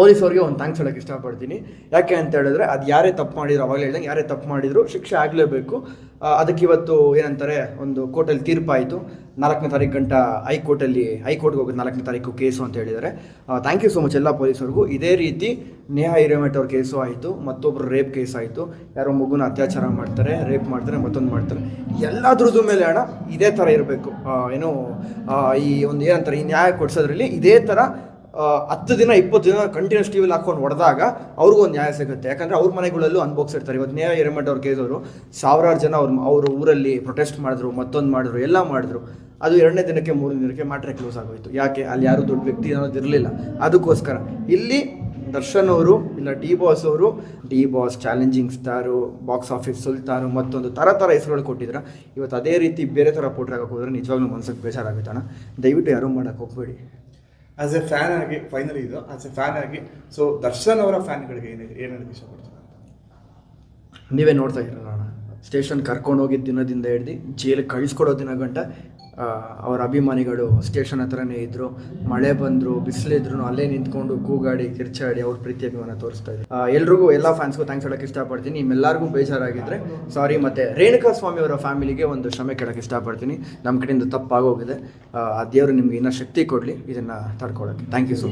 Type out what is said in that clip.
ಪೊಲೀಸವ್ರಿಗೆ ಒಂದು ಥ್ಯಾಂಕ್ಸ್ ಹೇಳೋಕ್ಕೆ ಇಷ್ಟಪಡ್ತೀನಿ. ಯಾಕೆ ಅಂತ ಹೇಳಿದ್ರೆ ಅದು ಯಾರೇ ತಪ್ಪು ಮಾಡಿದ್ರು, ಅವಾಗಲೇ ಹೇಳ್ದಂಗೆ ಯಾರೇ ತಪ್ಪು ಮಾಡಿದ್ರು ಶಿಕ್ಷೆ ಆಗಲೇಬೇಕು. ಅದಕ್ಕೆ ಇವತ್ತು ಏನಂತಾರೆ, ಒಂದು ಕೋರ್ಟಲ್ಲಿ ತೀರ್ಪಾಯಿತು. ನಾಲ್ಕನೇ ತಾರೀಕು ಗಂಟ ಹೈಕೋರ್ಟಲ್ಲಿ, ಹೈಕೋರ್ಟ್ಗೆ ಹೋಗೋದು ನಾಲ್ಕನೇ ತಾರೀಕು ಕೇಸು ಅಂತ ಹೇಳಿದ್ದಾರೆ. ಥ್ಯಾಂಕ್ ಯು ಸೊ ಮಚ್ ಎಲ್ಲ ಪೊಲೀಸರಿಗೂ ಇದೇ ರೀತಿ ನೇಹಾ ಹಿರೇಮಠ ಅವ್ರ ಕೇಸು ಆಯಿತು ಮತ್ತೊಬ್ಬರು ರೇಪ್ ಕೇಸ್ ಆಯಿತು. ಯಾರೋ ಮಗುನ ಅತ್ಯಾಚಾರ ಮಾಡ್ತಾರೆ ರೇಪ್ ಮಾಡ್ತಾರೆ, ಮತ್ತೊಂದು ಮಾಡ್ತಾರೆ. ಎಲ್ಲದ್ರದ್ದು ಮೇಲೆ ಹಣ ಇದೇ ಥರ ಇರಬೇಕು. ಏನು ಈ ಒಂದು ಏನಂತಾರೆ, ಈ ನ್ಯಾಯ ಕೊಡಿಸೋದ್ರಲ್ಲಿ ಇದೇ ಥರ ಹತ್ತು ದಿನ, ಇಪ್ಪತ್ತು ದಿನ ಕಂಟಿನ್ಯೂಸ್ ಟಿವಿಲಿ ಹಾಕೊಂಡು ಹೊಡೆದಾಗ ಅವ್ರಿಗೂ ಒಂದು ನ್ಯಾಯ ಸಿಗುತ್ತೆ. ಯಾಕಂದ್ರೆ ಅವ್ರ ಮನೆಗಳಲ್ಲೂ ಅನ್ಭೋಗ್ಸಿರ್ತಾರೆ ಇವತ್ತು ನ್ಯಾಯ ಹಿರೇಮಠ ಅವ್ರ ಅವರು ಸಾವಿರಾರು ಜನ ಅವ್ರ ಅವ್ರ ಊರಲ್ಲಿ ಪ್ರೊಟೆಸ್ಟ್ ಮಾಡಿದ್ರು, ಮತ್ತೊಂದು ಮಾಡಿದ್ರು, ಎಲ್ಲ ಮಾಡಿದ್ರು. ಅದು ಎರಡನೇ ದಿನಕ್ಕೆ, ಮೂರನೇ ದಿನಕ್ಕೆ ಮಾತ್ರ ಕ್ಲೋಸ್ ಆಗೋಯ್ತು. ಯಾಕೆ? ಅಲ್ಲಿ ಯಾರು ದೊಡ್ಡ ವ್ಯಕ್ತಿ ಅನ್ನೋದು ಇರಲಿಲ್ಲ. ಅದಕ್ಕೋಸ್ಕರ ಇಲ್ಲಿ ದರ್ಶನ್ ಅವರು, ಇಲ್ಲ ಡಿ ಬಾಸ್ ಅವರು D boss challenging star box office Sultan, ಮತ್ತೊಂದು ಥರ ಥರ ಹೆಸರುಗಳು ಕೊಟ್ಟಿದ್ರ. ಇವತ್ತು ಅದೇ ರೀತಿ ಬೇರೆ ಥರ ಪೋಟ್ರಾಗಕ್ಕೆ ಹೋದ್ರೆ ನಿಜವಾಗ್ಲೂ ಮನ್ಸಿಗೆ ಬೇಜಾರಾಗುತ್ತೆ ದಯವಿಟ್ಟು ಯಾರೂ ಮಾಡೋಕ್ಕೆ ಹೋಗ್ಬೇಡಿ. ಆಸ್ ಎ ಫ್ಯಾನ್ ಆಗಿ ಫೈನಲಿ ಇದು ಆಸ್ ಎ ಫ್ಯಾನ್ ಆಗಿ ಸೊ ದರ್ಶನ್ ಅವರ ಫ್ಯಾನ್ಗಳಿಗೆ ಏನಿದೆ ಏನು ಹೇಳಕ್ಕೆ ಇಷ್ಟಪಡ್ತಾರೆ ನೀವೇ ನೋಡ್ತಾ ಇರೋ ಸ್ಟೇಷನ್ ಕರ್ಕೊಂಡು ಹೋಗಿದ್ದ ದಿನದಿಂದ ಹಿಡ್ದು ಜೈಲಿಗೆ ಕಳಿಸ್ಕೊಡೋ ದಿನ ಗಂಟ ಅವ್ರ ಅಭಿಮಾನಿಗಳು ಸ್ಟೇಷನ್ ಹತ್ರನೇ ಇದ್ದರು ಮಳೆ ಬಂದರು, ಬಿಸಿಲಿದ್ರು, ಅಲ್ಲೇ ನಿಂತ್ಕೊಂಡು ಕೂಗಾಡಿ, ಕಿರ್ಚಾಡಿ ಅವ್ರ ಪ್ರೀತಿ ಅಭಿಮಾನ ತೋರಿಸ್ತಾ ಎಲ್ಲರಿಗೂ ಎಲ್ರಿಗೂ, ಎಲ್ಲ ಫ್ಯಾನ್ಸ್ಗೂ ಥ್ಯಾಂಕ್ಸ್ ಹೇಳಕ್ಕೆ ಇಷ್ಟಪಡ್ತೀನಿ. ನಿಮ್ಮೆಲ್ಲರಿಗೂ ಬೇಜಾರಾಗಿದ್ದರೆ ಸಾರಿ ಮತ್ತು ರೇಣುಕಾ ಸ್ವಾಮಿ ಅವರ ಫ್ಯಾಮಿಲಿಗೆ ಒಂದು ಕ್ಷಮೆ ಕೇಳೋಕ್ಕೆ ಇಷ್ಟಪಡ್ತೀನಿ. ನಮ್ಮ ಕಡೆಯಿಂದ ತಪ್ಪಾಗೋಗಿದೆ. ಆ ದೇವರು ನಿಮಗೆ ಇನ್ನೂ ಶಕ್ತಿ ಕೊಡಲಿ. ಇದನ್ನು ತಡ್ಕೊಳ್ಳೋಕ್ಕೆ ಥ್ಯಾಂಕ್ ಯು ಸೊ